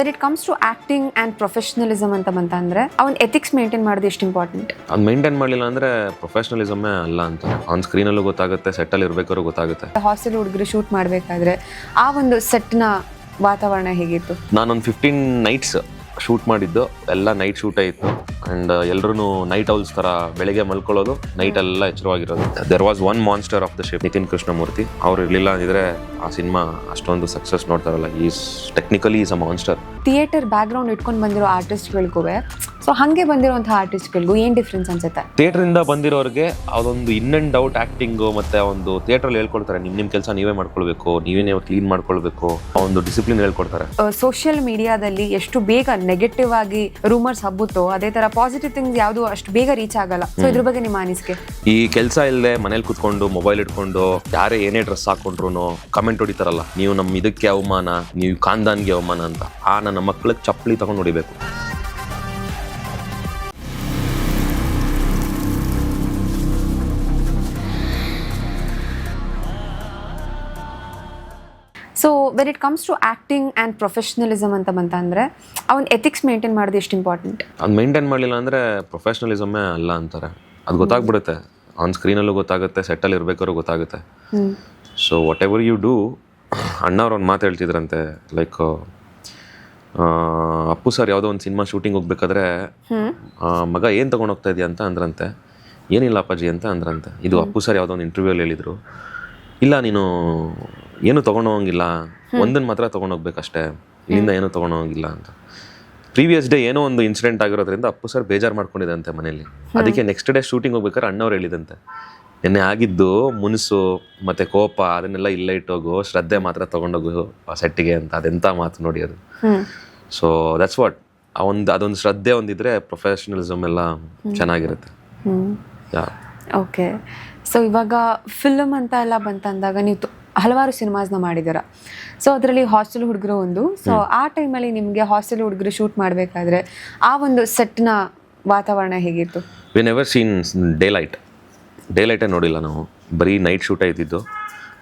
When it comes to acting and professionalism ಅಂತ ಬಂತಂದ್ರೆ ಅವನ್ ಎಥಿಕ್ಸ್ ಮೇಂಟೈನ್ ಮಾಡೋದು ಎಷ್ಟು ಇಂಪಾರ್ಟೆಂಟ್ ಅದು ಮೇಂಟೈನ್ ಮಾಡಲಿಲ್ಲ ಅಂದ್ರೆ ಪ್ರೊಫೆಷನಲಿಸಮೇ ಅಲ್ಲ ಅಂತ. ಆನ್ ಸ್ಕ್ರೀನಲ್ಲೂ ಗೊತ್ತಾಗುತ್ತೆ ಸೆಟ್ಟಲ್ಲಿ ಇರಬೇಕಾದ್ರೂ ಗೊತ್ತಾಗುತ್ತೆ. ಹಾಸ್ಟೆಲ್ ಹುಡುಗರು ಶೂಟ್ ಮಾಡಬೇಕಾದ್ರೆ ಆ ಒಂದು ಸೆಟ್ನ ವಾತಾವರಣ ಹೇಗಿತ್ತು? ನಾನೊಂದು ಫಿಫ್ಟೀನ್ ನೈಟ್ಸ್ ಶೂಟ್ ಮಾಡಿದ್ದು ಎಲ್ಲ ನೈಟ್ ಶೂಟೇ ಇತ್ತು ಆ್ಯಂಡ್ ಎಲ್ಲರೂ ನೈಟ್ ಔಲ್ಸ್ ಥರ ಬೆಳಿಗ್ಗೆ ಮಲ್ಕೊಳ್ಳೋದು ನೈಟ್ ಎಲ್ಲ ಎಚ್ಚರವಾಗಿರೋದು. There was one monster of the shape Nitin Krishnamurthy. ಅವ್ರು ಇರಲಿಲ್ಲ ಅಂದಿದ್ರೆ ಆ ಸಿನಿಮಾ ಅಷ್ಟೊಂದು success ನೋಡ್ತಾರಲ್ಲ. Is technically is a monster theatre background ಇಟ್ಕೊಂಡು ಬಂದಿರೋ ಆರ್ಟಿಸ್ಟ್ ಆರ್ಟಿಸ್ಟ್ಗಳಿಗೂ ಸೊ ಹಾಗೆ ಬಂದಿರುವಂತಹ ಆರ್ಟಿಸ್ಟ್ಗಳಿಗೂ ಏನು ಡಿಫ್ರೆನ್ಸ್ ಅನ್ಸುತ್ತೆ? ಥಿಯೇಟ್ರಿಂದ ಬಂದಿರೋರಿಗೆ ಅದೊಂದು ಇನ್ ಅಂಡ್ ಔಟ್ ಆ್ಯಕ್ಟಿಂಗು ಮತ್ತು ಒಂದು ಥಿಯೇಟ್ರಲ್ಲಿ ಹೇಳ್ಕೊಡ್ತಾರೆ ನಿಮ್ಮ ನಿಮ್ಮ ಕೆಲಸ ನೀವೇ ಮಾಡ್ಕೊಳ್ಬೇಕು ನೀವೇನೇ ನೀವು ಕ್ಲೀನ್ ಮಾಡ್ಕೊಳ್ಬೇಕು. ಆ ಒಂದು ಡಿಸಿಪ್ಲಿನ್ ಹೇಳ್ಕೊಡ್ತಾರೆ. ಸೋಷಿಯಲ್ ಮೀಡಿಯಾದಲ್ಲಿ ಎಷ್ಟು ಬೇಗ ನೆಗೆಟಿವ್ ಆಗಿ ರೂಮರ್ಸ್ ಹಬ್ಬುತ್ತೋ ಅದೇ ತರ ಪಾಸಿಟಿವ್ ಥಿಂಗ್ಸ್ ಯಾವುದು ಅಷ್ಟು ಬೇಗ ರೀಚ್ ಆಗಲ್ಲ. ಸೊ ಇದ್ರ ಬಗ್ಗೆ ನಿಮ್ಮ ಅನಿಸಿಕೆ? ಈ ಕೆಲಸ ಇಲ್ಲದೆ ಮನೇಲಿ ಕುತ್ಕೊಂಡು ಮೊಬೈಲ್ ಇಟ್ಕೊಂಡು ಯಾರೇ ಏನೇ ಡ್ರೆಸ್ ಹಾಕೊಂಡ್ರು ಕಮೆಂಟ್ ಹೊಡಿತಾರಲ್ಲ ನೀವು ನಮ್ಮ ಇದಕ್ಕೆ ಅವಮಾನ ನೀವು ಖಾನ್ದಾನ್ಗೆ ಅವಮಾನ ಅಂತ. ಆ ನನ್ನ ಮಕ್ಳಿಗೆ ಚಪ್ಪಲಿ ತಗೊಂಡು ಹೊಡಿಬೇಕು. So when it comes to acting and professionalism ಅಂತ ಬಂತಂದ್ರೆ ಅವ್ನ ಎಥಿಕ್ಸ್ ಮೇಂಟೈನ್ ಮಾಡೋದು ಎಷ್ಟು ಇಂಪಾರ್ಟೆಂಟ್ ಅದು ಮೇಂಟೈನ್ ಮಾಡಲಿಲ್ಲ ಅಂದರೆ ಪ್ರೊಫೆಷ್ನಲಿಸಮೇ ಅಲ್ಲ ಅಂತಾರೆ. ಅದು ಗೊತ್ತಾಗ್ಬಿಡುತ್ತೆ. ಆನ್ ಸ್ಕ್ರೀನಲ್ಲೂ ಗೊತ್ತಾಗುತ್ತೆ ಸೆಟ್ಟಲ್ಲಿ ಇರಬೇಕಾದ್ರೂ ಗೊತ್ತಾಗುತ್ತೆ. So whatever you do ಅಣ್ಣವ್ರು ಒಂದು ಮಾತು ಹೇಳ್ತಿದ್ರಂತೆ ಲೈಕ್ ಅಪ್ಪು ಸರ್ ಯಾವುದೋ ಒಂದು ಸಿನಿಮಾ ಶೂಟಿಂಗ್ ಹೋಗ್ಬೇಕಾದ್ರೆ ಮಗ ಏನು ತೊಗೊಂಡು ಹೋಗ್ತಾ ಇದೆಯಾ ಅಂತ ಅಂದ್ರಂತೆ. ಏನಿಲ್ಲ ಅಪ್ಪಾಜಿ ಅಂತ ಅಂದ್ರಂತೆ. ಇದು ಅಪ್ಪು ಸರ್ ಯಾವುದೋ ಒಂದು ಇಂಟರ್ವ್ಯೂಲ್ಲಿ ಹೇಳಿದರು. ಇಲ್ಲ ನೀನು ಏನು ತೊಗೊಂಡು ಹೋಗಿಲ್ಲ ಒಂದನ್ನು ಮಾತ್ರ ತೊಗೊಂಡು ಹೋಗ್ಬೇಕಷ್ಟೇ ಇಲ್ಲಿಂದ ಏನು ತೊಗೊಂಡು ಹೋಗಿಲ್ಲ ಅಂತ. ಪ್ರೀವಿಯಸ್ ಡೇ ಏನೋ ಒಂದು ಇನ್ಸಿಡೆಂಟ್ ಆಗಿರೋದ್ರಿಂದ ಅಪ್ಪು ಸರ್ ಬೇಜಾರು ಮಾಡ್ಕೊಂಡಿದಂತೆ ಮನೇಲಿ. ಅದಕ್ಕೆ ನೆಕ್ಸ್ಟ್ ಡೇ ಶೂಟಿಂಗ್ ಹೋಗ್ಬೇಕಾದ್ರೆ ಅಣ್ಣವ್ರು ಹೇಳಿದಂತೆ. ನಿನ್ನೆ ಆಗಿದ್ದು ಮುನ್ಸು ಮತ್ತೆ ಕೋಪ ಅದನ್ನೆಲ್ಲ ಇಲ್ಲೇ ಇಟ್ಟೋಗು ಶ್ರದ್ಧೆ ಮಾತ್ರ ತೊಗೊಂಡೋಗು ಸೆಟ್ಟಿಗೆ ಅಂತ ಅದೆಂಥ ಮಾತು ನೋಡಿ ಅದು. ಸೊ ದಟ್ಸ್ ವಾಟ್ ಆ ಒಂದು ಅದೊಂದು ಶ್ರದ್ಧೆ ಒಂದಿದ್ರೆ ಪ್ರೊಫೆಷನಲಿಸಮ್ ಎಲ್ಲ ಚೆನ್ನಾಗಿರುತ್ತೆ. ಯಾ ಓಕೆ ಸೊ ಇವಾಗ ಫಿಲಮ್ ಅಂತ ಎಲ್ಲ ಬಂತಂದಾಗ ನೀವು ಹಲವಾರು ಸಿನಿಮಾಸ್ನ ಮಾಡಿದಾರ ಸೊ ಅದರಲ್ಲಿ ಹಾಸ್ಟೆಲ್ ಹುಡುಗರು ಒಂದು. ಸೊ ಆ ಟೈಮಲ್ಲಿ ನಿಮಗೆ ಹಾಸ್ಟೆಲ್ ಹುಡುಗರು ಶೂಟ್ ಮಾಡಬೇಕಾದ್ರೆ ಆ ಒಂದು ಸೆಟ್ನ ವಾತಾವರಣ ಹೇಗಿತ್ತು? We never seen daylight day ಲೈಟೇ ನೋಡಿಲ್ಲ ನಾವು. ಬರೀ ನೈಟ್ ಶೂಟ್ ಇದ್ದಿದ್ದು.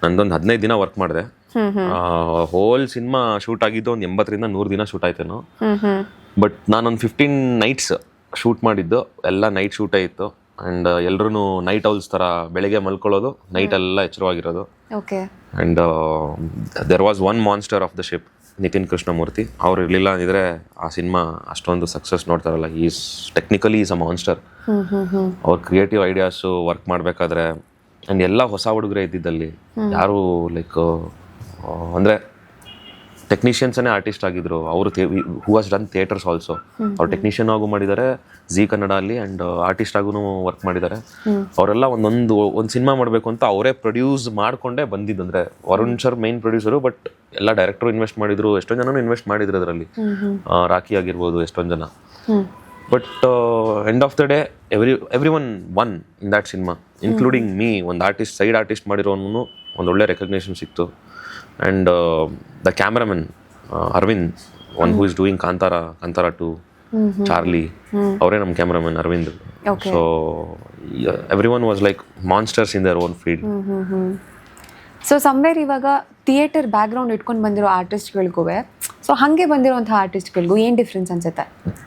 ನಂದೊಂದು ಹದಿನೈದು ದಿನ ವರ್ಕ್ ಮಾಡಿದೆ. ಹೋಲ್ ಸಿನಿಮಾ ಶೂಟ್ ಆಗಿದ್ದು ಒಂದು ಎಂಬತ್ತರಿಂದ ನೂರು ದಿನ ಶೂಟ್ ಆಯ್ತೇನೋ. ಬಟ್ ನಾನೊಂದು ಫಿಫ್ಟೀನ್ ನೈಟ್ಸ್ ಶೂಟ್ ಮಾಡಿದ್ದು. ಎಲ್ಲ ನೈಟ್ ಶೂಟೇ ಇತ್ತು. ಆ್ಯಂಡ್ ಎಲ್ಲರೂ ನೈಟ್ ಔಲ್ಸ್ ತರ ಬೆಳಿಗ್ಗೆ ಮಲ್ಕೊಳ್ಳೋದು ನೈಟ್ ಎಲ್ಲ ಎಚ್ಚರವಾಗಿರೋದು. Okay and there was one monster of the ship Nitin Krishnamurthy ಅವ್ರು ಇರಲಿಲ್ಲ ಅಂದಿದ್ರೆ ಆ ಸಿನಿಮಾ ಅಷ್ಟೊಂದು success ನೋಡ್ತಾರಲ್ಲ. Is technically is a monster ಅವ್ರ ಕ್ರಿಯೇಟಿವ್ ಐಡಿಯಾಸು ವರ್ಕ್ ಮಾಡಬೇಕಾದ್ರೆ ಆ್ಯಂಡ್ ಎಲ್ಲ ಹೊಸ ಹುಡುಗರೇ ಇದ್ದಿದ್ದಲ್ಲಿ ಯಾರು ಲೈಕ್ ಅಂದರೆ ಟೆಕ್ನಿಷಿಯನ್ಸನೇ ಆರ್ಟಿಸ್ಟ್ ಆಗಿದ್ರು. ಅವರು who was done theatres also ಅವ್ರು ಟೆಕ್ನಿಷಿಯನ್ ಆಗು ಮಾಡಿದ್ದಾರೆ ಜಿ ಕನ್ನಡ ಅಲ್ಲಿ ಆ್ಯಂಡ್ ಆರ್ಟಿಸ್ಟ್ ಆಗೂ ವರ್ಕ್ ಮಾಡಿದ್ದಾರೆ ಅವರೆಲ್ಲ ಒಂದೊಂದು ಒಂದು ಸಿನಿಮಾ ಮಾಡಬೇಕು ಅಂತ ಅವರೇ ಪ್ರೊಡ್ಯೂಸ್ ಮಾಡಿಕೊಂಡೇ ಬಂದಿದ್ದಂದ್ರೆ ಅಂದರೆ Varun sir main producer but ಎಲ್ಲ ಡೈರೆಕ್ಟ್ರು ಇನ್ವೆಸ್ಟ್ ಮಾಡಿದ್ರು ಎಷ್ಟೊಂದು ಜನನು ಇನ್ವೆಸ್ಟ್ ಮಾಡಿದ್ರು ಅದರಲ್ಲಿ. ರಾಕಿ ಆಗಿರ್ಬೋದು ಎಷ್ಟೊಂದು ಜನ. But end of the day every every one one in that cinema including me ಒಂದು ಆರ್ಟಿಸ್ಟ್ ಸೈಡ್ ಆರ್ಟಿಸ್ಟ್ ಮಾಡಿರೋನು ಒಂದು ಒಳ್ಳೆ ರೆಕಗ್ನೇಷನ್ ಸಿಕ್ತು. And the cameraman Aravind one who is doing Kantara Kantara two Charlie ಅವರೇ ನಮ್ಮ cameraman Aravind so everyone was like monsters in their own field so somewhere ಇವಾಗ theatre background ಇಟ್ಕೊಂಡು ಬಂದಿರೋ ಆರ್ಟಿಸ್ಟ್ಗಳಿಗೂ so ಹಾಗೆ ಬಂದಿರೋಂಥ ಆರ್ಟಿಸ್ಟ್ಗಳಿಗೂ ಏನು ಡಿಫ್ರೆನ್ಸ್ ಅನ್ಸುತ್ತೆ?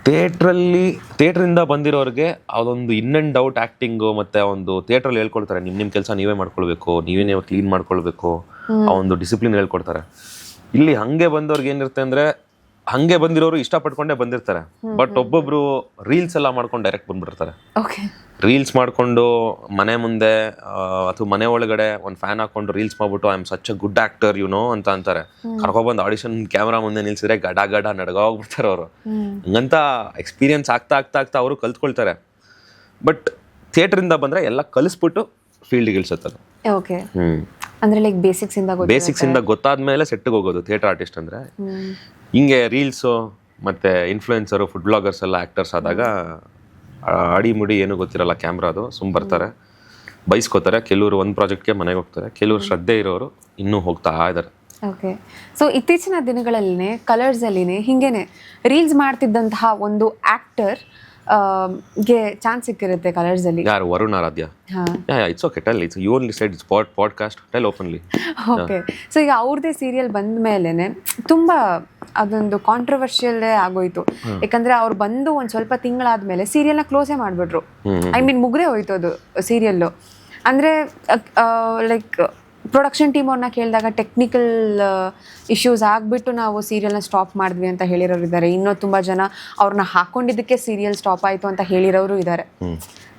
ಥಿಯೇಟ್ರಲ್ಲಿ ಥಿಯೇಟ್ರಿಂದ ಬಂದಿರೋರಿಗೆ ಅದೊಂದು ಇನ್ ಆ್ಯಂಡ್ ಔಟ್ ಆ್ಯಕ್ಟಿಂಗು ಮತ್ತು ಒಂದು ಥಿಯೇಟ್ರಲ್ಲಿ ಹೇಳ್ಕೊಡ್ತಾರೆ. ನಿಮ್ಮ ನಿಮ್ಮ ಕೆಲಸ ನೀವೇ ಮಾಡ್ಕೊಳ್ಬೇಕು ನೀವೇ ನೀವು ಕ್ಲೀನ್ ಮಾಡ್ಕೊಳ್ಬೇಕು. ಆ ಒಂದು ಡಿಸಿಪ್ಲಿನ್ ಹೇಳ್ಕೊಡ್ತಾರೆ. ಇಲ್ಲಿ ಹಂಗೆ ಬಂದವ್ರಿಗೆ ಏನಿರುತ್ತೆ ಅಂದರೆ ಹಂಗೆ ಬಂದಿರೋರು ಇಷ್ಟಪಟ್ಕೊಂಡೇ ಬಂದಿರ್ತಾರೆ. ಬಟ್ ಒಬ್ಬೊಬ್ರು ರೀಲ್ಸ್ ಎಲ್ಲ ಮಾಡ್ಕೊಂಡು ಡೈರೆಕ್ಟ್ ಬಂದ್ಬಿಡ್ತಾರೆ. ಓಕೆ ರೀಲ್ಸ್ ಮಾಡ್ಕೊಂಡು ಮನೆ ಮುಂದೆ ಅಥವಾ ಮನೆ ಒಳಗಡೆ ಒಂದು ಫ್ಯಾನ್ ಹಾಕೊಂಡು ರೀಲ್ಸ್ ಮಾಡ್ಬಿಟ್ಟು I am such a good actor no ಅಂತ ಅಂತಾರೆ. ಕರ್ಕೊಬಂದು ಆಡಿಷನ್ ಕ್ಯಾಮ್ರಾ ಮುಂದೆ ನಿಲ್ಸಿದ್ರೆ ಗಡ ಗಡ ನಡ್ಗೋಗ್ಬಿಡ್ತಾರೆ ಅವರು. ಹಂಗಂತ ಎಕ್ಸ್ಪೀರಿಯನ್ಸ್ ಆಗ್ತಾ ಆಗ್ತಾ ಆಗ್ತಾ ಅವರು ಕಲ್ತ್ಕೊಳ್ತಾರೆ. ಬಟ್ ಥಿಯೇಟ್ರಿಂದ ಬಂದರೆ ಎಲ್ಲ ಕಲಿಸ್ಬಿಟ್ಟು ಫೀಲ್ಡಿಗೆ ಇಳಿಸುತ್ತದೆ ಓಕೆ ಹ್ಞೂ ಅಂದ್ರೆ ಲೈಕ್ ಬೇಸಿಕ್ಸ್ ಇಂದ ಬೇಸಿಕ್ಸ್ ಬೇಸಿಕ್ಸಿಂದ ಗೊತ್ತಾದ್ಮೇಲೆ ಸೆಟ್ಟಿಗೆ ಹೋಗೋದು ಥಿಯೇಟರ್ ಆರ್ಟಿಸ್ಟ್ ಅಂದ್ರೆ. ಹಿಂಗೆ ರೀಲ್ಸು ಮತ್ತೆ ಇನ್ಫ್ಲುಯೆನ್ಸರು ಫುಡ್ ಬ್ಲಾಗರ್ಸ್ ಎಲ್ಲ ಆಕ್ಟರ್ಸ್ ಆದಾಗ ಅಡಿ ಮುಡಿ ಏನು ಗೊತ್ತಿರಲ್ಲ ಕ್ಯಾಮ್ರಾದು ಸುಮ್ ಬರ್ತಾರೆ. ಬೈಸ್ಕೋತಾರೆ. ಕೆಲವರು ಒಂದು ಪ್ರಾಜೆಕ್ಟ್ಗೆ ಮನೆಗೆ ಹೋಗ್ತಾರೆ. ಕೆಲವರು ಶ್ರದ್ಧೆ ಇರೋರು ಇನ್ನೂ ಹೋಗ್ತಾ ಇದ್ದಾರೆ ಓಕೆ ಸೊ ಇತ್ತೀಚಿನ ದಿನಗಳಲ್ಲೇ ಕಲರ್ಸ್ ಅಲ್ಲಿನೇ ಹಿಂಗೇನೆ ರೀಲ್ಸ್ ಮಾಡ್ತಿದ್ದಂತಹ ಒಂದು ಆಕ್ಟರ್ ಗೆ ಚಾನ್ಸ್ ಸಿಕ್ಕಿರುತ್ತೆ ಕಲರ್ಸ್ ಅಲ್ಲಿ. ಯಾರು? Varun Aradhya? It's okay tell it's you only side it's pod podcast tell openly okay so ಈಗ ಅವ್ರದ್ದೇ ಸೀರಿಯಲ್ ಬಂದ ಮೇಲೆನೆ ತುಂಬಾ ಅದೊಂದು ಕಾಂಟ್ರವರ್ಷಿಯಲ್ ಆಗೋಯ್ತು. ಯಾಕಂದ್ರೆ ಅವ್ರು ಬಂದು ಒಂದ್ ಸ್ವಲ್ಪ ತಿಂಗಳಾದ್ಮೇಲೆ ಸೀರಿಯಲ್ನ ಕ್ಲೋಸೇ ಮಾಡ್ಬಿಟ್ರು. ಐ ಮೀನ್ ಮುಗ್ರೆ ಹೋಯ್ತು ಅದು ಸೀರಿಯಲ್ಲು ಅಂದ್ರೆ ಲೈಕ್ ಪ್ರೊಡಕ್ಷನ್ ಟೀಮ್ ಅವ್ರನ್ನ ಕೇಳಿದಾಗ ಟೆಕ್ನಿಕಲ್ ಇಶ್ಯೂಸ್ ಆಗಿಬಿಟ್ಟು ನಾವು ಸೀರಿಯಲ್ನ ಸ್ಟಾಪ್ ಮಾಡಿದ್ವಿ ಅಂತ ಹೇಳಿರೋರು ಇದ್ದಾರೆ. ಇನ್ನೂ ತುಂಬ ಜನ ಅವ್ರನ್ನ ಹಾಕೊಂಡಿದ್ದಕ್ಕೆ ಸೀರಿಯಲ್ ಸ್ಟಾಪ್ ಆಯಿತು ಅಂತ ಹೇಳಿರೋರು ಇದ್ದಾರೆ.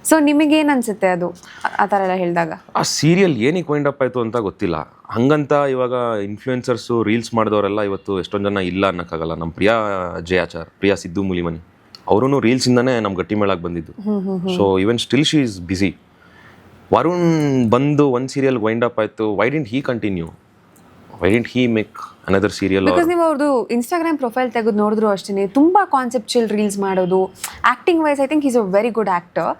ಸೊ ನಿಮಗೇನು ಏನನ್ಸುತ್ತೆ ಅದು? ಆ- ಥರ ಎಲ್ಲ ಹೇಳಿದಾಗ. ಆ ಸೀರಿಯಲ್ ಏನಕ್ಕೆ ವೈಂಡ್ ಅಪ್ ಆಯಿತು ಅಂತ ಗೊತ್ತಿಲ್ಲ. ಹಂಗಂತ ಇವಾಗ ಇನ್ಫ್ಲೂಯೆನ್ಸರ್ಸು ರೀಲ್ಸ್ ಮಾಡಿದವರೆಲ್ಲ ಇವತ್ತು ಎಷ್ಟೊಂದು ಜನ ಇಲ್ಲ ಅನ್ನೋಕ್ಕಾಗಲ್ಲ. ನಮ್ಮ ಪ್ರಿಯಾ ಜಯಾಚಾರ್ ಪ್ರಿಯಾ ಸಿದ್ದು ಮುಲಿಮನಿ. ಅವರು ರೀಲ್ಸಿಂದನೇ ನಮ್ಮ ಗಟ್ಟಿ ಮೇಳಕ್ಕೆ ಬಂದಿದ್ದು. So even still she is busy Varun ಬಂದು ಒಂದು ಸೀರಿಯಲ್ ವೈಂಡ್ ಅಪ್ ಆಯಿತು. Why didn't he continue why didn't he make another serial because ನೀವು ಅವ್ರದ್ದು ಇನ್ಸ್ಟಾಗ್ರಾಮ್ ಪ್ರೊಫೈಲ್ ತೆಗೆದು ನೋಡಿದ್ರು ಅಷ್ಟೇ ತುಂಬ ಕಾನ್ಸೆಪ್ಚುಯಲ್ ರೀಲ್ಸ್ ಮಾಡೋದು. Acting wise I think is a very good actor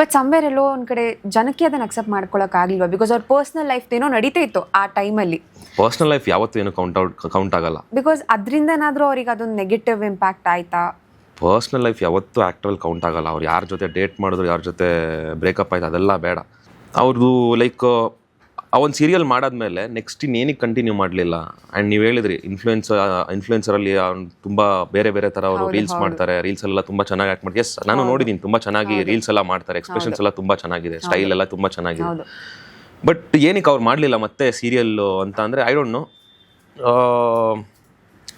but somewhere ಎಲ್ಲೋ ಒಂದು ಕಡೆ ಜನಕ್ಕೆ ಅದನ್ನು ಅಕ್ಸೆಪ್ಟ್ ಮಾಡ್ಕೊಳ್ಳೋಕ್ಕಾಗಲಿಲ್ವ ಬಿಕಾಸ್ ಅವ್ರ ಪರ್ಸ್ನಲ್ ಲೈಫ್ ಏನೋ ನಡೀತಾ ಇತ್ತು ಆ ಟೈಮಲ್ಲಿ ಪರ್ಸ್ನಲ್ ಲೈಫ್ ಯಾವತ್ತೂ ಏನು ಕೌಂಟ್ ಔಟ್ ಕೌಂಟ್ ಆಗಲ್ಲ. ಬಿಕಾಸ್ ಅದರಿಂದನಾದರೂ ಅವ್ರಿಗೆ ಅದೊಂದು ನೆಗೆಟಿವ್ ಇಂಪ್ಯಾಕ್ಟ್ ಆಯಿತಾ? ಪರ್ಸ್ನಲ್ ಲೈಫ್ ಯಾವತ್ತೂ ಆ್ಯಕ್ಟ್ರಲ್ಲಿ ಕೌಂಟ್ ಆಗಲ್ಲ. ಅವ್ರು ಯಾರ ಜೊತೆ ಡೇಟ್ ಮಾಡಿದ್ರು ಯಾರ ಜೊತೆ ಬ್ರೇಕಪ್ ಆಯ್ತು ಅದೆಲ್ಲ ಬೇಡ. ಅವ್ರದ್ದು ಲೈಕ್ ಆ ಒಂದು ಸೀರಿಯಲ್ ಮಾಡಾದ್ಮೇಲೆ ನೆಕ್ಸ್ಟ್ ಇನ್ನೇನಿಗೆ ಕಂಟಿನ್ಯೂ ಮಾಡಲಿಲ್ಲ. ಆ್ಯಂಡ್ ನೀವು ಹೇಳಿದ್ರಿ ಇನ್ಫ್ಲೂಯೆನ್ಸ್ ಇನ್ಫ್ಲೂಯೆನ್ಸರಲ್ಲಿ ಅವ್ನು ತುಂಬ ಬೇರೆ ಬೇರೆ ಥರ ಅವರು ರೀಲ್ಸ್ ಮಾಡ್ತಾರೆ ರೀಲ್ಸ್ ಎಲ್ಲ ತುಂಬ ಚೆನ್ನಾಗಿ ಆ್ಯಕ್ಟ್ ಮಾಡಿ ಎಸ್ ನಾನು ನೋಡಿದ್ದೀನಿ ತುಂಬ ಚೆನ್ನಾಗಿ ರೀಲ್ಸ್ ಎಲ್ಲ ಮಾಡ್ತಾರೆ ಎಕ್ಸ್ಪ್ರೆಷನ್ಸ್ ಎಲ್ಲ ತುಂಬ ಚೆನ್ನಾಗಿದೆ ಸ್ಟೈಲ್ ಎಲ್ಲ ತುಂಬ ಚೆನ್ನಾಗಿದೆ. ಬಟ್ ಏನಕ್ಕೆ ಅವ್ರು ಮಾಡಲಿಲ್ಲ ಮತ್ತೆ ಸೀರಿಯಲ್ಲು ಅಂತ ಅಂದರೆ ಐ ಡೋಂಟ್ ನೋ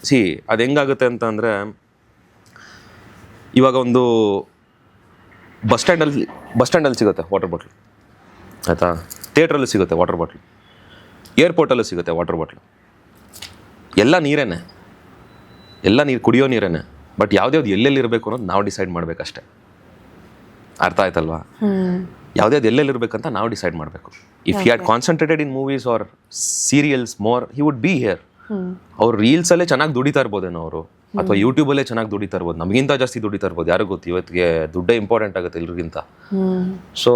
ಸಿ ಅದು ಹೆಂಗಾಗುತ್ತೆ ಅಂತ ಅಂದರೆ ಇವಾಗ ಒಂದು ಬಸ್ ಸ್ಟ್ಯಾಂಡಲ್ಲಿ ಬಸ್ ಸ್ಟ್ಯಾಂಡಲ್ಲಿ ಸಿಗುತ್ತೆ ವಾಟರ್ ಬಾಟ್ಲ್ ಆಯಿತಾ? ಥಿಯೇಟ್ರಲ್ಲೂ ಸಿಗುತ್ತೆ ವಾಟರ್ ಬಾಟ್ಲು. ಏರ್ಪೋರ್ಟಲ್ಲೂ ಸಿಗುತ್ತೆ ವಾಟರ್ ಬಾಟ್ಲು. ಎಲ್ಲ ನೀರೇನೆ. ಎಲ್ಲ ನೀರು ಕುಡಿಯೋ ನೀರೇನೆ. ಬಟ್ ಯಾವ್ದ್ಯಾವ್ದು ಎಲ್ಲೆಲ್ಲಿ ಇರಬೇಕು ಅನ್ನೋದು ನಾವು ಡಿಸೈಡ್ ಮಾಡಬೇಕಷ್ಟೆ. ಅರ್ಥ ಆಯ್ತಲ್ವಾ? ಯಾವ್ದ್ಯಾವ್ದು ಎಲ್ಲೆಲ್ಲಿ ಇರಬೇಕಂತ ನಾವು ಡಿಸೈಡ್ ಮಾಡಬೇಕು. If you had concentrated in movies or serials more he would be here ಅವ್ರು ರೀಲ್ಸಲ್ಲೇ ಚೆನ್ನಾಗಿ ದುಡಿತಾ ಇರ್ಬೋದೇನೋ ಅವರು. ಅಥವಾ ಯೂಟ್ಯೂಬಲ್ಲೇ ಚೆನ್ನಾಗಿ ದುಡಿತಾ ಇರ್ಬೋದು ನಮಗಿಂತ ಜಾಸ್ತಿ ದುಡಿತಾ ಇರ್ಬೋದು ಯಾರಿಗೂ ಗೊತ್ತು ಇವತ್ತಿಗೆ ದುಡ್ಡೇ ಇಂಪಾರ್ಟೆಂಟ್ ಆಗುತ್ತೆ ಎಲ್ರಿಗಿಂತ. ಸೊ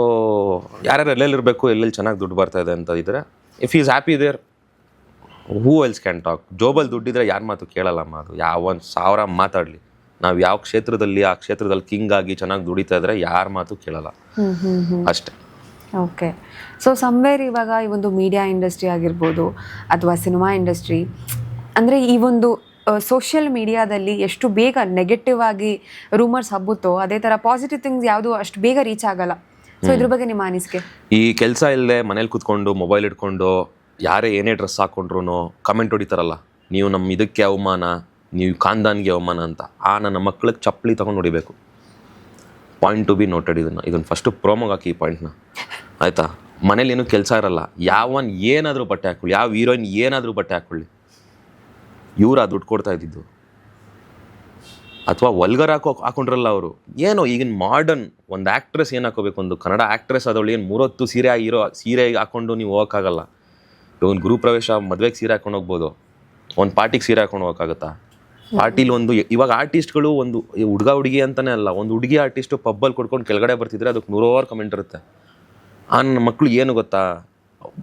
ಯಾರ್ಯಾರು ಎಲ್ಲೆಲ್ಲಿ ಇರಬೇಕು ಎಲ್ಲೆಲ್ಲಿ ಚೆನ್ನಾಗಿ ದುಡ್ಡು ಬರ್ತಾ ಇದೆ ಅಂತ ಇದ್ರೆ if is happy there who else can talk ಜೋಬಲ್ ದುಡ್ಡಿದ್ರೆ ಯಾರ ಮಾತು ಕೇಳಲ್ಲಮ್ಮ ಅದು? ಯಾವ ಒಂದು ಸಾವಿರ ಮಾತಾಡಲಿ. ನಾವು ಯಾವ ಕ್ಷೇತ್ರದಲ್ಲಿ ಆ ಕ್ಷೇತ್ರದಲ್ಲಿ ಕಿಂಗ್ ಆಗಿ ಚೆನ್ನಾಗಿ ದುಡಿತಾ ಇದ್ರೆ ಯಾರ ಮಾತು ಕೇಳಲ್ಲ. ಅಷ್ಟೇ. ಓಕೆ ಸೊ ಸಮ್ವೇರ್ ಇವಾಗ ಈ ಒಂದು ಮೀಡಿಯಾ ಇಂಡಸ್ಟ್ರಿ ಆಗಿರ್ಬೋದು ಅಥವಾ ಸಿನಿಮಾ ಇಂಡಸ್ಟ್ರಿ ಅಂದರೆ ಈ ಒಂದು ಸೋಷಿಯಲ್ ಮೀಡಿಯಾದಲ್ಲಿ ಎಷ್ಟು ಬೇಗ ನೆಗೆಟಿವ್ ಆಗಿ ರೂಮರ್ಸ್ ಹಬ್ಬುತ್ತೋ ಅದೇ ಥರ ಪಾಸಿಟಿವ್ ಥಿಂಗ್ಸ್ ಯಾವುದು ಅಷ್ಟು ಬೇಗ ರೀಚ್ ಆಗಲ್ಲ. ಸೊ ಇದ್ರ ಬಗ್ಗೆ ನಿಮ್ಮ ಅನಿಸಿಕೆ? ಈ ಕೆಲಸ ಇಲ್ಲದೆ ಮನೇಲಿ ಕೂತ್ಕೊಂಡು ಮೊಬೈಲ್ ಇಟ್ಕೊಂಡು ಯಾರೇ ಏನೇ ಡ್ರೆಸ್ ಹಾಕೊಂಡ್ರು ಕಮೆಂಟ್ ಹೊಡಿತಾರಲ್ಲ ನೀವು ನಮ್ಮ ಇದಕ್ಕೆ ಅವಮಾನ ನೀವು ಖಾನ್ದಾನ್ಗೆ ಅವಮಾನ ಅಂತ. ಆ ನನ್ನ ಮಕ್ಳಿಗೆ ಚಪ್ಪಲಿ ತಗೊಂಡು ಹೊಡಿಬೇಕು. ಪಾಯಿಂಟ್ ಟು ಬಿ ನೋಟೆಡ್ ಇದನ್ನು. ಇದನ್ನು ಫಸ್ಟು ಪ್ರೋಮೋಗೆ ಹಾಕಿ ಈ ಪಾಯಿಂಟ್ನ ಆಯಿತಾ? ಮನೇಲಿ ಏನೂ ಕೆಲಸ ಇರಲ್ಲ. ಯಾವನ್ ಏನಾದರೂ ಬಟ್ಟೆ ಹಾಕೊಳ್ಳಿ. ಯಾವ ಹೀರೋಯಿನ್ ಏನಾದರೂ ಬಟ್ಟೆ ಹಾಕೊಳ್ಳಿ. ಇವ್ರು ದುಡ್ಡು ಕೊಡ್ತಾ ಇದ್ದಿದ್ದು. ಅಥವಾ ವಲ್ಗರ್ ಹಾಕೋ ಹಾಕೊಂಡ್ರಲ್ಲ ಅವರು. ಏನೋ ಈಗಿನ ಮಾಡರ್ನ್ ಒಂದು ಆ್ಯಕ್ಟ್ರೆಸ್ ಏನು ಹಾಕೋಬೇಕು ಒಂದು ಕನ್ನಡ ಆ್ಯಕ್ಟ್ರೆಸ್ ಆದವಳು ಏನು ಮೂರೊತ್ತು ಸೀರೆ ಆಗಿರೋ, ಸೀರೆ ಹಾಕೊಂಡು ನೀವು ಹೋಗೋಕ್ಕಾಗಲ್ಲ. ಒಂದು ಗುರು ಪ್ರವೇಶ ಮದುವೆಗೆ ಸೀರೆ ಹಾಕೊಂಡು ಹೋಗ್ಬೋದು. ಒಂದು ಪಾರ್ಟಿಗೆ ಸೀರೆ ಹಾಕೊಂಡು ಹೋಗೋಕ್ಕಾಗತ್ತಾ? ಪಾರ್ಟಿಲಿ ಒಂದು ಇವಾಗ ಆರ್ಟಿಸ್ಟ್ಗಳು ಒಂದು ಹುಡುಗ ಹುಡುಗಿ ಅಂತಲೇ ಅಲ್ಲ, ಒಂದು ಹುಡುಗಿ ಆರ್ಟಿಸ್ಟು ಪಬ್ಬಲ್ಲಿ ಕೊಡ್ಕೊಂಡು ಕೆಳಗಡೆ ಬರ್ತಿದ್ರೆ ಅದಕ್ಕೆ ನೂರಾರು ಕಮೆಂಟ್ ಇರುತ್ತೆ. ಆ ನನ್ನ ಮಕ್ಕಳು ಏನು ಗೊತ್ತಾ?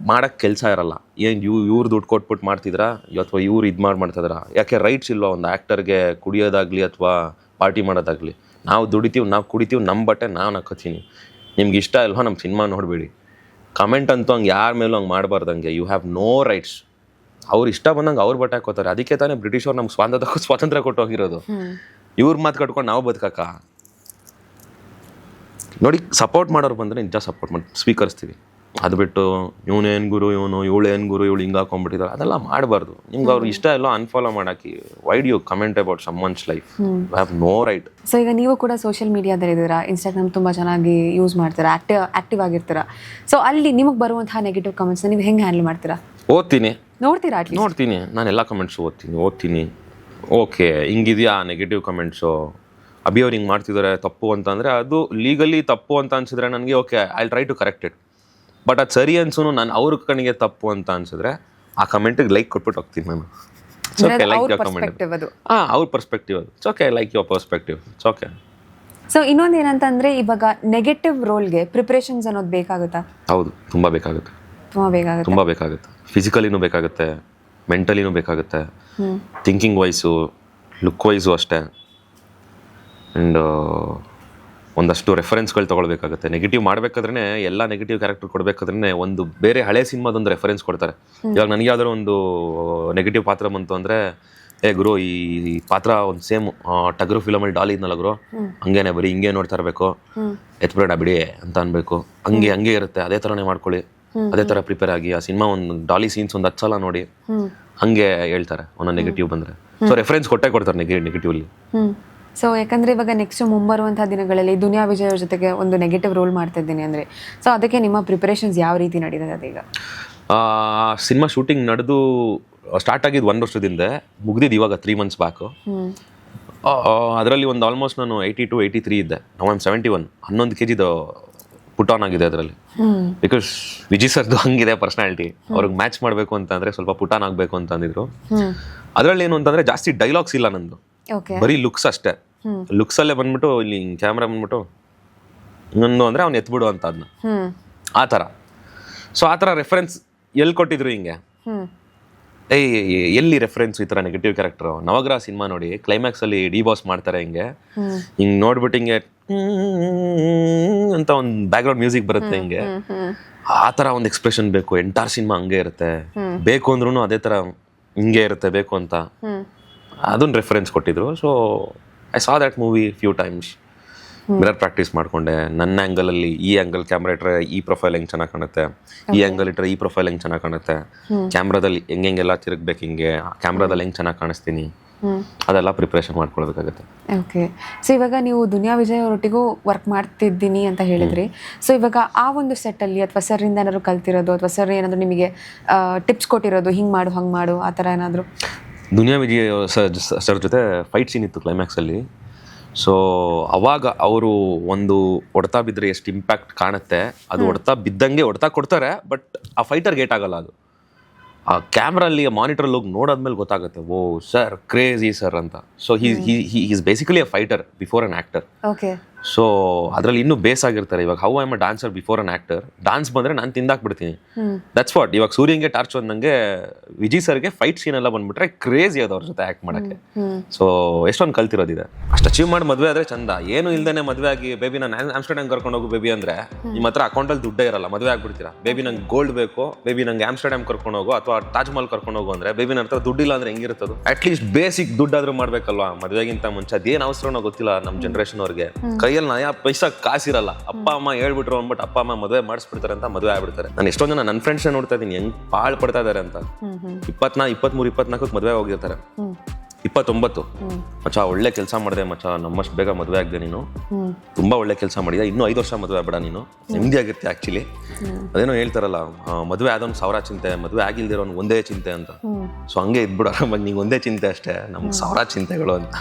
ಮಾಡೋಕ್ಕೆ ಕೆಲಸ ಇರಲ್ಲ. ಏನು ಇವ್ ಇವ್ರು ದುಡ್ಡು ಕೊಟ್ಬಿಟ್ಟು ಮಾಡ್ತಿದ್ರಾ? ಅಥವಾ ಇವ್ರು ಇದು ಮಾಡಿ ಮಾಡ್ತಿದ್ರಾ? ಯಾಕೆ ರೈಟ್ಸ್ ಇಲ್ವಾ ಒಂದು ಆ್ಯಕ್ಟರ್ಗೆ ಕುಡಿಯೋದಾಗಲಿ ಅಥವಾ ಪಾರ್ಟಿ ಮಾಡೋದಾಗಲಿ? ನಾವು ದುಡಿತೀವಿ ನಾವು ಕುಡಿತೀವಿ ನಮ್ಮ ಬಟ್ಟೆ ನಾವು ನಕ್ಕೋತೀನಿ ನಿಮ್ಗೆ ಇಷ್ಟ ಇಲ್ವಾ ನಮ್ಮ ಸಿನಿಮಾ ನೋಡಬೇಡಿ. ಕಮೆಂಟ್ ಅಂತೂ ಹಂಗೆ ಯಾರ ಮೇಲೂ ಹಂಗೆ ಮಾಡಬಾರ್ದಂಗೆ ಯು ಹ್ಯಾವ್ ನೋ ರೈಟ್ಸ್ ಅವ್ರು ಇಷ್ಟ ಬಂದಂಗೆ ಅವ್ರ ಬಟ್ಟೆ ಹಾಕೋತಾರೆ. ಅದಕ್ಕೆ ತಾನೇ ಬ್ರಿಟಿಷವ್ರು ನಮ್ಗೆ ಸ್ವಾತಂತ್ರ್ಯ ಸ್ವಾತಂತ್ರ್ಯ ಕೊಟ್ಟು ಹೋಗಿರೋದು. ಇವ್ರ ಮಾತು ಕಟ್ಕೊಂಡು ನಾವು ಬದುಕಕ್ಕ? ನೋಡಿ ಸಪೋರ್ಟ್ ಮಾಡೋರು ಬಂದರೆ ನಿಜ ಸಪೋರ್ಟ್ ಮಾಡಿ ಸ್ವೀಕರಿಸ್ತೀವಿ. ಅದು ಬಿಟ್ಟು ಇವನೇನು ಗುರು ಇವನು ಇವಳು ಏನು ಗುರು ಇವಳು ಹಿಂಗೆ ಹಾಕೊಂಡ್ಬಿಟ್ಟಿದ್ದಾರೆ ಅದೆಲ್ಲ ಮಾಡಬಾರ್ದು. ನಿಮ್ಗೆ ಅವ್ರು ಇಷ್ಟ ಎಲ್ಲ unfollow ಮಾಡಾಕಿ why'd you comment about someone's life have no right so ಈಗ ನೀವು ಕೂಡ ಸೋಷಿಯಲ್ ಮೀಡಿಯಾದಲ್ಲಿ ಇದ್ದೀರಾ? ಇನ್ಸ್ಟಾಗ್ರಾಮ್ ತುಂಬ ಚೆನ್ನಾಗಿ ಯೂಸ್ ಮಾಡ್ತೀರಾ? Active active ಆಗಿರ್ತೀರಾ? ಸೊ ಅಲ್ಲಿ ನಿಮಗೆ ಬರುವಂತಹ ನೆಗೆಟಿವ್ ಕಮೆಂಟ್ಸ್ ನೀವು ಹೆಂಗೆ ಹ್ಯಾಂಡಲ್ ಮಾಡ್ತೀರಾ? ಓದ್ತೀನಿ. ನೋಡ್ತೀರಾ ನೋಡ್ತೀನಿ. ನಾನು ಎಲ್ಲ ಕಮೆಂಟ್ಸು ಓದ್ತೀನಿ ಓದ್ತೀನಿ. ಓಕೆ ಹಿಂಗಿದೆಯಾ ನೆಗೆಟಿವ್ ಕಮೆಂಟ್ಸು ಅಭಿ ಅವ್ರು ಹಿಂಗೆ ಮಾಡ್ತಿದ್ದಾರೆ ತಪ್ಪು ಅಂತ ಅಂದರೆ ಅದು ಲೀಗಲಿ ತಪ್ಪು ಅಂತ ಅನ್ಸಿದ್ರೆ ನನಗೆ okay I try to correct it but ಅದು ಸರಿ ಅನ್ಸೂನು ನಾನು ಅವ್ರ ಕಣಿಗೆ ತಪ್ಪು ಅಂತ ಅನ್ಸಿದ್ರೆ ಆ ಕಮೆಂಟಿಗೆ ಲೈಕ್ ಕೊಟ್ಬಿಟ್ಟು ಹೋಗ್ತೀನಿ ನಾನು. ಓಕೆ ಲೈಕ್ ಯೋರ್ ಕಮೆಂಟ್ ಹಾಂ ಅವ್ರ ಪರ್ಸ್ಪೆಕ್ಟಿವ್ ಅದು. It's okay like your perspective it's okay so ಇನ್ನೊಂದು ಏನಂತಂದ್ರೆ ಇವಾಗ ನೆಗೆಟಿವ್ ರೋಲ್ಗೆ ಪ್ರಿಪ್ರೇಷನ್ಸ್ ಅನ್ನೋದು ಬೇಕಾಗುತ್ತಾ? ಹೌದು ತುಂಬಾ ಬೇಕಾಗುತ್ತೆ. ತುಂಬಾ ಬೇಕಾಗುತ್ತೆ. ತುಂಬ ಬೇಕಾಗುತ್ತೆ. ಫಿಸಿಕಲಿನೂ ಬೇಕಾಗುತ್ತೆ ಮೆಂಟಲಿನೂ ಬೇಕಾಗುತ್ತೆ. ಥಿಂಕಿಂಗ್ ವೈಸು ಲುಕ್ ವೈಸು ಅಷ್ಟೇ ಆ್ಯಂಡ್ ಒಂದಷ್ಟು ರೆಫರೆನ್ಸ್ಗಳು ತೊಗೊಳ್ಬೇಕಾಗುತ್ತೆ. ನೆಗೆಟಿವ್ ಮಾಡಬೇಕಾದ್ರೆ ಎಲ್ಲ ನೆಗೆಟಿವ್ ಕ್ಯಾರೆಕ್ಟರ್ ಕೊಡಬೇಕಾದ್ರೆ ಒಂದು ಬೇರೆ ಹಳೆ ಸಿನಿಮಾದೊಂದು ರೆಫರೆನ್ಸ್ ಕೊಡ್ತಾರೆ. ಇವಾಗ ನನಗೆ ಯಾವ್ದಾದ್ರು ಒಂದು ನೆಗೆಟಿವ್ ಪಾತ್ರ ಬಂತು ಅಂದರೆ ಏ ಗುರು ಈ ಪಾತ್ರ ಒಂದು ಸೇಮ್ ಟಗರು ಫಿಲಮಲ್ಲಿ ಡಾಲಿ ಇದ್ನಲ್ಲ ಗುರು? ಹಂಗೇನೆ ಬರೀ ಹಿಂಗೆ ನೋಡ್ತಾ ಇರಬೇಕು. ಎತ್ಬೇಡ ಬಿಡಿ ಅಂತ ಅನ್ಬೇಕು. ಹಂಗೆ ಹಂಗೆ ಇರುತ್ತೆ. ಅದೇ ಥರನೇ ಮಾಡ್ಕೊಳ್ಳಿ. ಅದೇ ಥರ ಪ್ರಿಪೇರ್ ಆಗಿ. ಆ ಸಿನಿಮಾ ಒಂದು ಡಾಲಿ ಸೀನ್ಸ್ ಒಂದು ಹತ್ತು ಸಲ ನೋಡಿ ಹಂಗೆ ಹೇಳ್ತಾರೆ. ಒಂದೊಂದು ನೆಗೆಟಿವ್ ಬಂದರೆ. ಸೊ ರೆಫರೆನ್ಸ್ ಕೊಟ್ಟೆ ಕೊಡ್ತಾರೆ ನೆಗೆ ನೆಗೆಟಿವ್ಲಿ ಸೊ ಯಾಕಂದ್ರೆ ಇವಾಗ ನೆಕ್ಸ್ಟ್ ಮುಂಬರುವಂಥ ದಿನಗಳಲ್ಲಿ ದುನಿಯಾ ವಿಜಯ್ ಅವ್ರ ಜೊತೆಗೆ ಒಂದು ನೆಗೆಟಿವ್ ರೋಲ್ ಮಾಡ್ತಾ ಇದ್ದೀನಿ ಅಂದ್ರೆ. ಸೊ ಅದಕ್ಕೆ ನಿಮ್ಮ ಪ್ರಿಪರೇಷನ್ಸ್ ಯಾವ ರೀತಿ ನಡೀತದೆ ಅದೀಗ ಸಿನಿಮಾ ಶೂಟಿಂಗ್ ನಡೆದು ಸ್ಟಾರ್ಟ್ ಆಗಿದ್ದು ಒಂದು ವರ್ಷದಿಂದ ಮುಗ್ದಿದ್ದು ಇವಾಗ ತ್ರೀ ಮಂತ್ಸ್ ಬ್ಯಾಕು ಅದರಲ್ಲಿ ಒಂದು ಆಲ್ಮೋಸ್ಟ್ ನಾನು ಏಯ್ಟಿ ಟು ಏಯ್ಟಿ ತ್ರೀ ಇದ್ದೆ. ನಾವು ಒಂದು ಸೆವೆಂಟಿ ಒನ್ ಹನ್ನೊಂದು ಕೆ ಜಿದು ಪುಟ್ ಆನ್ ಆಗಿದೆ ಅದರಲ್ಲಿ. ಬಿಕಾಸ್ ವಿಜಯ್ ಸರ್ದು ಹಂಗಿದೆ ಪರ್ಸನಾಲಿಟಿ ಅವ್ರಿಗೆ ಮ್ಯಾಚ್ ಮಾಡಬೇಕು ಅಂತಂದ್ರೆ ಸ್ವಲ್ಪ ಪುಟ್ ಆನ್ ಆಗಬೇಕು ಅಂತ ಅಂದಿದ್ರು. ಹ್ಮ್. ಅದರಲ್ಲಿ ಏನು ಅಂತಂದ್ರೆ ಜಾಸ್ತಿ ಡೈಲಾಗ್ಸ್ ಇಲ್ಲ ನಂದು. ಬರೀ ಲುಕ್ಸ್ ಅಷ್ಟೇ. ಹ್ಮ್. ಲುಕ್ಸಲ್ಲೇ ಬಂದ್ಬಿಟ್ಟು ಇಲ್ಲಿ ಕ್ಯಾಮ್ರಾ ಬಂದ್ಬಿಟ್ಟು ಇನ್ನೊಂದು ಅಂದ್ರೆ ಅವ್ನು ಎತ್ಬಿಡು ಅಂತ ಅದನ್ನ ಆ ಥರ. ಸೊ ಆ ಥರ ರೆಫರೆನ್ಸ್ ಎಲ್ಲಿ ಕೊಟ್ಟಿದ್ರು ಹಿಂಗೆ? ಏಯ್ ಎಲ್ಲಿ ರೆಫರೆನ್ಸ್ ಈ ತರ ನೆಗೆಟಿವ್ ಕ್ಯಾರೆಕ್ಟರ್ ನವಗ್ರಹ ಸಿನಿಮಾ ನೋಡಿ ಕ್ಲೈಮ್ಯಾಕ್ಸ್ ಅಲ್ಲಿ ಡಿ ಬಾಸ್ ಮಾಡ್ತಾರೆ ಹಿಂಗೆ. ಹಿಂಗ್ ನೋಡ್ಬಿಟ್ಟು ಹಿಂಗೆ ಅಂತ ಒಂದು ಬ್ಯಾಕ್ಗ್ರೌಂಡ್ ಮ್ಯೂಸಿಕ್ ಬರುತ್ತೆ ಹಿಂಗೆ. ಆ ತರ ಒಂದು ಎಕ್ಸ್ಪ್ರೆಷನ್ ಬೇಕು ಎಂಟಾರ್ ಸಿನಿಮಾ ಹಂಗೆ ಇರುತ್ತೆ. ಬೇಕು ಅಂದ್ರೂ ಅದೇ ಥರ ಹಿಂಗೆ ಇರುತ್ತೆ ಬೇಕು ಅಂತ. ಅದನ್ನ ರೆಫರೆನ್ಸ್ ಕೊಟ್ಟಿದ್ರು. So I saw that movie few times mirror practice ಮಾಡ್ಕೊಂಡೆ. ನನ್ನ ಆ್ಯಂಗಲಲ್ಲಿ ಈ ಆ್ಯಂಗಲ್ ಕ್ಯಾಮ್ರಾ ಇಟ್ಟರೆ ಈ ಪ್ರೊಫೈಲ್ ಹೆಂಗೆ ಚೆನ್ನಾಗಿ ಕಾಣುತ್ತೆ? ಈ ಆ್ಯಂಗಲ್ ಇಟ್ಟರೆ ಈ ಪ್ರೊಫೈಲ್ ಹೆಂಗೆ ಚೆನ್ನಾಗಿ ಕಾಣುತ್ತೆ? ಕ್ಯಾಮ್ರಾದಲ್ಲಿ ಹೆಂಗೆ ಹೆಂಗೆಲ್ಲ ತಿರುಗ್ಬೇಕು ಹಿಂಗೆ? ಕ್ಯಾಮ್ರಾದಲ್ಲಿ ಹೆಂಗೆ ಚೆನ್ನಾಗಿ ಕಾಣಿಸ್ತೀನಿ? ಅದೆಲ್ಲ ಪ್ರಿಪ್ರೇಷನ್ ಮಾಡ್ಕೊಳ್ಬೇಕಾಗುತ್ತೆ. ಓಕೆ ಸೊ ಇವಾಗ ನೀವು ದುನಿಯಾ ವಿಜಯ್ ಅವರೊಟ್ಟಿಗೂ ವರ್ಕ್ ಮಾಡ್ತಿದ್ದೀನಿ ಅಂತ ಹೇಳಿದ್ರಿ. ಸೊ ಇವಾಗ ಆ ಒಂದು ಸೆಟ್ಟಲ್ಲಿ ಅಥವಾ ಸರ್ರಿಂದ ಏನಾದ್ರು ಕಲ್ತಿರೋದು ಅಥವಾ ಸರ್ ಏನಾದರೂ ನಿಮಗೆ ಟಿಪ್ಸ್ ಕೊಟ್ಟಿರೋದು ಹಿಂಗೆ ಮಾಡು ಹಂಗೆ ಮಾಡು ಆ ಥರ ಏನಾದರೂ? ದುನಿಯಾ ವಿಜಯ್ ಸರ್ ಸರ್ ಜೊತೆ ಫೈಟ್ ಸೀನ್ ಇತ್ತು ಕ್ಲೈಮ್ಯಾಕ್ಸಲ್ಲಿ ಸೊ ಅವಾಗ ಅವರು ಒಂದು ಹೊಡೆತ ಬಿದ್ದರೆ ಎಷ್ಟು ಇಂಪ್ಯಾಕ್ಟ್ ಕಾಣುತ್ತೆ ಅದು ಹೊಡೆತ ಬಿದ್ದಂಗೆ ಹೊಡೆತ ಕೊಡ್ತಾರೆ ಬಟ್ ಆ ಫೈಟರ್ ಗೇಟ್ ಆಗಲ್ಲ ಅದು. ಆ ಕ್ಯಾಮ್ರಲ್ಲಿ ಮಾನಿಟ್ರಲ್ಲಿ ಹೋಗಿ ನೋಡಾದ್ಮೇಲೆ ಗೊತ್ತಾಗುತ್ತೆ ಓ ಸರ್ ಕ್ರೇಜಿ ಸರ್ ಅಂತ. So he he is basically a fighter before an actor okay so ಅದರಲ್ಲಿ ಇನ್ನೂ ಬೇಸ್ ಆಗಿರ್ತಾರೆ. ಇವಾಗ how I'm a dancer before an actor dance ಬಂದರೆ ನಾನು ತಿಂದಾಕ್ಬಿಡ್ತೀನಿ. ಬಿಡ್ತೀನಿ ದಟ್ಸ್ ವಾಟ್ ಇವಾಗ ಸೂರ್ಯಂಗೆ ಟಾರ್ಚ್ ಬಂದಂಗೆ ವಿಜಯ್ ಸರ್ಗೆ ಫೈಟ್ ಸೀನ್ ಎಲ್ಲ ಬಂದ್ಬಿಟ್ರೆ ಕ್ರೇಜಿ ಅದು ಅವ್ರ ಜೊತೆ ಆ್ಯಕ್ಟ್ ಮಾಡೋಕ್ಕೆ. ಸೊ ಎಷ್ಟೊಂದು ಕಲ್ತಿರೋದಿದೆ ಅಷ್ಟು ಅಚೀವ್ ಮಾಡಿ ಮದುವೆ ಆದರೆ ಚಂದ. ಏನು ಇಲ್ದೇನೆ ಮದುವೆ ಆಗಿ ಬೇಬಿ ನಾನು ಆಮ್ಸ್ಟರ್ಡ್ಯಾಮ್ ಕರ್ಕೊಂಡು ಹೋಗು ಬೇಬಿ ಅಂದರೆ ನಿಮ್ಮ ಹತ್ರ ಅಕೌಂಟಲ್ಲಿ ದುಡ್ಡೇ ಇರಲ್ಲ ಮದುವೆ ಆಗ್ಬಿಡ್ತೀರಾ. ಬೇಬಿ ನಂಗೆ ಗೋಲ್ಡ್ ಬೇಕು ಬೇಬಿ ನಂಗೆ ಆಮ್ಸ್ಟರ್ಡ್ಯಾಮ್ ಕರ್ಕೊಂಡು ಹೋಗು ಅಥವಾ ತಾಜ್ ಮಹಲ್ ಕರ್ಕೊಂಡು ಹೋಗು ಅಂದರೆ ಬೇಬಿ ನನ್ನ ಹತ್ರ ದುಡ್ಡಿಲ್ಲ ಅಂದ್ರೆ ಹೆಂಗಿರ್ತದೆ ಅಟ್ಲೀಸ್ಟ್ ಬೇಸಿಕ್ ದುಡ್ಡಾದ್ರೂ ಮಾಡ್ಬೇಕಲ್ವಾ? ಮದುವೆಗಿಂತ ಮುಂಚೆ ಅದೇನು ಅವಸರನೋ ಗೊತ್ತಿಲ್ಲ ನಮ್ಮ ಜನ್ರೇಷನ್ ಅವ್ರಿಗೆ. ಕೈಯಲ್ಲಿ ನಯಾ ಪೈಸಾ ಕಾಸಿರಲ್ಲ. ಅಪ್ಪ ಅಮ್ಮ ಹೇಳ್ಬಿಟ್ರು ಅಂದ್ಬಿಟ್ಟು ಅಪ್ಪ ಅಮ್ಮ ಮದುವೆ ಮಾಡಿಸ್ಬಿಡ್ತಾರೆ ಅಂತ ಮದುವೆ ಆಗ್ಬಿಡ್ತಾರೆ. ನಾನು ಎಷ್ಟೊಂದು ಜನ ನನ್ನ ಫ್ರೆಂಡ್ಸ್ ನೋಡ್ತಾ ಇದ್ದೀನಿ ಹೆಂಗ್ ಪಾಳ್ ಪಡ್ತಾ ಇದಾರೆ ಅಂತ. ಇಪ್ಪತ್ನಾ ಇಪ್ಪತ್ಮೂರು ಇಪ್ಪತ್ನಾಲ್ಕಕ್ಕೆ ಮದುವೆ ಹೋಗಿರ್ತಾರೆ. ಇಪ್ಪತ್ತೊಂಬತ್ತು. ಮಚ್ಚ ಒಳ್ಳೆ ಕೆಲಸ ಮಾಡಿದೆ ಮಚ್ಚ ನಮ್ಮಷ್ಟು ಬೇಗ ಮದುವೆ ಆಗಿದೆ ನೀನು. ತುಂಬಾ ಒಳ್ಳೆ ಕೆಲಸ ಮಾಡಿದೆ. ಇನ್ನೂ ಐದು ವರ್ಷ ಮದುವೆ ಆಗ್ಬೇಡ ನೀನು. ನೆಮ್ಮದಿ ಆಗಿರ್ತೀಯ ಆಕ್ಚುಲಿ ಅದೇನೋ ಹೇಳ್ತಾರಲ್ಲ ಮದುವೆ ಆದವ್ನು ಸಾವಿರ ಚಿಂತೆ ಮದುವೆ ಆಗಿಲ್ದಿರೋನು ಒಂದೇ ಚಿಂತೆ ಅಂತ. ಸೊ ಹಂಗೆ ಇದ್ಬಿಡ ಆರಾಮಾಗಿ ಒಂದೇ ಚಿಂತೆ ಅಷ್ಟೇ ನಮ್ಗೆ ಸಾವಿರ ಚಿಂತೆಗಳು ಅಂತ.